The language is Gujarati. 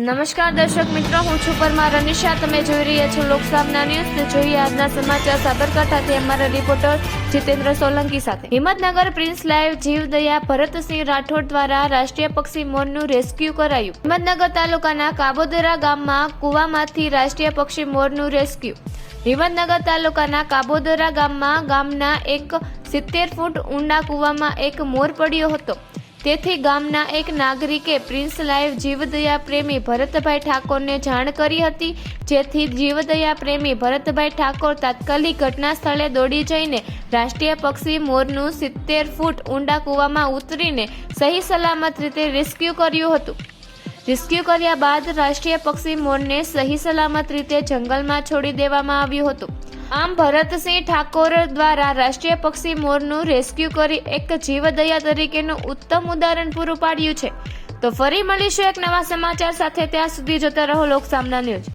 નમસ્કાર દર્શક મિત્રો, હું છું પરમાર અનિશા તમે જોઈ રહ્યા છો લોકસામના ન્યૂઝ. જોઈએ આજના સમાચાર સાબરકાંઠાથી અમારા રિપોર્ટર જીતેન્દ્ર સોલંકી સાથે. હિંમતનગર પ્રિન્સ લાઈવ જીવદયા ભરતસિંહ રાઠોડ દ્વારા રાષ્ટ્રીય પક્ષી મોરનું રેસ્ક્યુ કરાયું. હિંમતનગર તાલુકાના કાબોદરા ગામમાં કુવામાંથી રાષ્ટ્રીય પક્ષી મોરનું રેસ્ક્યુ. હિંમતનગર તાલુકાના કાબોદરા ગામમાં ગામના એક સિત્તેર ફૂટ ઊંડા કૂવામાં એક મોર પડ્યો હતો. તેથી ગામના એક નાગરિકે પ્રિન્સ લાઈવ જીવદયા પ્રેમી ભરતભાઈ ઠાકોરને જાણ કરી હતી, જેથી જીવદયા પ્રેમી ભરતભાઈ ઠાકોર તાત્કાલિક ઘટના સ્થળે દોડી જઈને રાષ્ટ્રીય પક્ષી મોરનું સિત્તેર ફૂટ ઊંડા કૂવામાં ઉતરીને સહી સલામત રીતે રેસ્ક્યુ કર્યું હતું. રેસ્ક્યુ કર્યા બાદ રાષ્ટ્રીય પક્ષી મોરને સહી સલામત રીતે જંગલમાં છોડી દેવામાં આવ્યું હતું. આમ ભરતસિંહ ઠાકોર દ્વારા રાષ્ટ્રીય પક્ષી મોરનું રેસ્ક્યુ કરી એક જીવદયા તરીકેનું ઉત્તમ ઉદાહરણ પૂરું પાડ્યું છે. તો ફરી મળીશું એક નવા સમાચાર સાથે, ત્યાં સુધી જોતા રહો લોકસામના ન્યૂઝ.